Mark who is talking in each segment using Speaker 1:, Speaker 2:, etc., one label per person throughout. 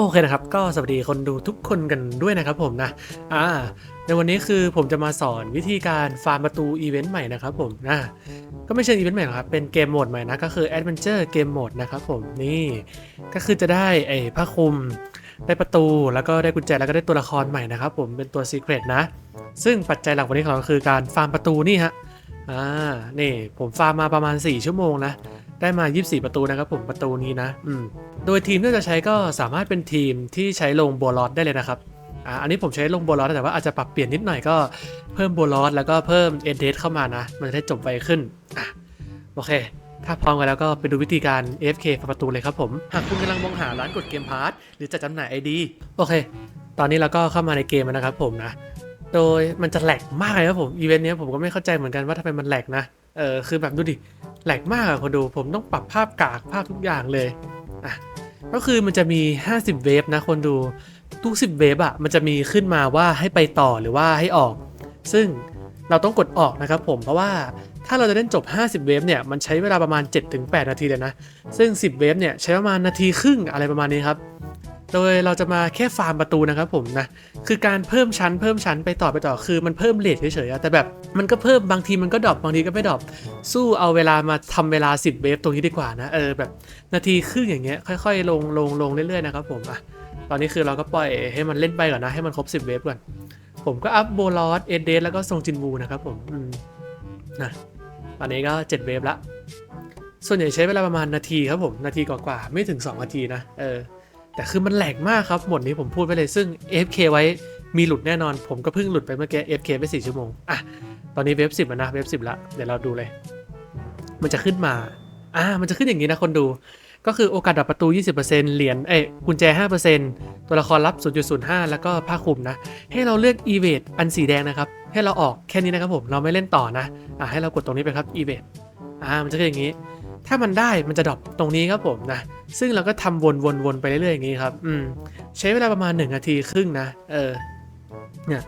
Speaker 1: โอเคนะครับ ก็สวัสดีคนดูทุกคนกันด้วยนะครับผมนะ อ่า ในวันนี้คือผมจะมาสอนวิธีการฟาร์มประตูอีเวนต์ใหม่นะครับผมนะ ก็ไม่ใช่อีเวนต์ใหม่หรอกครับ เป็นเกมโหมดใหม่นะ ก็คือ Adventure Game Mode นะครับผม นี่ ก็คือจะได้ไอ้ผ้าคลุม ได้ประตู แล้วก็ได้กุญแจ แล้วก็ได้ตัวละครใหม่นะครับผม เป็นตัว Secret นะ ซึ่งปัจจัยหลักวันนี้ของเราคือการฟาร์มประตูนี่ฮะ อ่า นี่ผมฟาร์มมาประมาณ 4 ชั่วโมงนะ ได้มา 24 ประตูนะครับผมประตูนี้นะอืมโดยทีมที่จะใช้ก็สามารถเป็นทีมที่ใช้ลงโบลอดได้เลยนะครับอ่าอันนี้ผมใช้ลงโบลอดแต่ว่าอาจจะปรับเปลี่ยนนิดหน่อยก็เพิ่มโบลอดแล้วก็เพิ่มเอ็นเดเข้ามานะ มันจะได้จบไวขึ้นอะโอเคถ้าพร้อมกันแล้วก็ไปดูวิธีการ AFK ประตูเลยครับผม หากคุณกำลังมองหาร้านกดเกมพาร์ทหรือจะจำหน่าย ID โอเค ตอนนี้เราก็เข้ามาในเกมแล้วนะครับผมนะ โดยมันจะแหลกมากเลยครับผม อีเวนต์เนี้ยผมก็ไม่เข้าใจเหมือนกันว่าทำไมมันแหลกนะ เออคือแบบดูดิ แหลกมากอะคนดูผมต้องปรับภาพกากภาพทุกอย่างเลยอะก็คือมันจะมี 50 เวฟนะคนดูทุก 10 เวฟอะมันจะมีขึ้นมาว่าให้ไปต่อหรือว่าให้ออก ซึ่งเราต้องกดออกนะครับผมเพราะว่าถ้าเราจะเล่นจบ 50 เวฟเนี่ยมันใช้เวลาประมาณ 7-8 นาทีเลยนะ ซึ่ง 10 เวฟเนี่ยใช้ประมาณนาทีครึ่งอะไรประมาณนี้ครับ โดยเราจะมาแค่ฟาร์มประตูนะครับผมนะ คือการเพิ่มชั้นเพิ่มชั้นไปต่อไปต่อคือมันเพิ่มเลทเฉยๆแต่แบบมันก็เพิ่มบางทีมันก็ดรอปบางทีก็ไม่ดรอปสู้เอาเวลามาทำเวลา 10 เวฟตรงนี้ดีกว่านะเออแบบนาทีครึ่งอย่างเงี้ยค่อยๆ ลงลงลงเรื่อยๆนะครับผมอะตอนนี้คือเราก็ปล่อยให้มันเล่นไปก่อนนะให้มันครบ 10 เวฟก่อนผมก็อัพโบลอสเอเดสแล้วก็ทรงจินวูนะครับผมอืมนะตอนนี้ก็ 7 เวฟละส่วนใหญ่ใช้เวลาประมาณนาทีครับผมนาทีกว่าๆไม่ถึง 2 นาทีนะเออ แต่คือมันแหลกมากครับหมดนี้ผมพูดไปเลยซึ่ง AFK ไว้มีหลุดแน่นอน ผมก็เพิ่งหลุดไปเมื่อกี้ AFK ไป4ชั่วโมงอะตอนนี้เว็บ10แล้วนะเว็บ10ละเดี๋ยวเราดูเลย มันจะขึ้นมาอ่ามันจะขึ้นอย่างนี้นะคนดูก็คือโอกาสดับประตู 20%เหรียญ เอ้กุญแจ 5%ตัวละครรับ 0.05 แล้วก็ผ้าคลุมนะ ให้เราเลือก e v a t อันสีแดงนะครับ ให้เราออกแค่นี้นะครับผม เราไม่เล่นต่อนะ อ่าให้เรากดตรงนี้ไปครับ e v a t อ่า มันจะเป็นอย่างนี้ ถ้ามันได้มันจะดรอปตรงนี้ครับผมนะซึ่งเราก็ทำวนๆๆไปเรื่อยๆอย่างนี้ครับอืมใช้เวลาประมาณ 1 นาทีครึ่งนะเออเนี่ย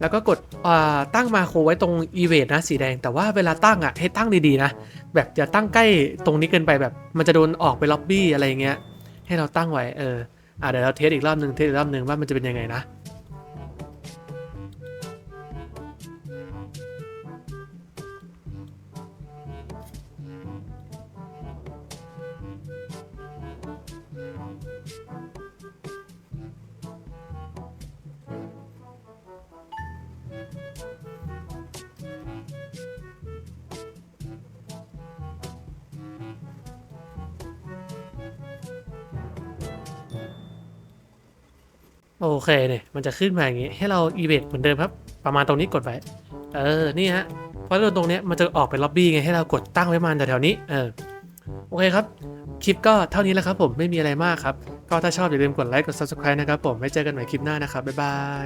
Speaker 1: แล้วก็กดอ่าตั้งมาโครไว้ตรง e v a t นะสีแดง แต่ว่าเวลาตั้งอะให้ตั้งดีๆนะ แบบอย่าตั้งใกล้ตรงนี้เกินไปแบบ มันจะโดนออกไปล็อบบี้อะไรเงี้ย ให้เราตั้งไว้เอออะเดี๋ยวเราเทสอีกรอบหนึ่งเทสอีกรอบหนึ่งว่ามันจะเป็นยังไงนะ โอเคเนี่ยมันจะขึ้นมาอย่างงี้ให้เราอีเวนต์เหมือนเดิมครับ ประมาณตรงนี้กดไว้ เออ นี่ฮะเพราะโดนตรงเนี้ยมันจะออกเป็นล็อบบี้ไงให้เรากดตั้งไว้ประมาณแถวๆนี้ เออ โอเคครับ คลิปก็เท่านี้แหละครับผมไม่มีอะไรมากครับ ก็ถ้าชอบอย่าลืมกดไลค์กด subscribe นะครับผมไว้เจอกันใหม่คลิปหน้านะครับ บ๊ายบาย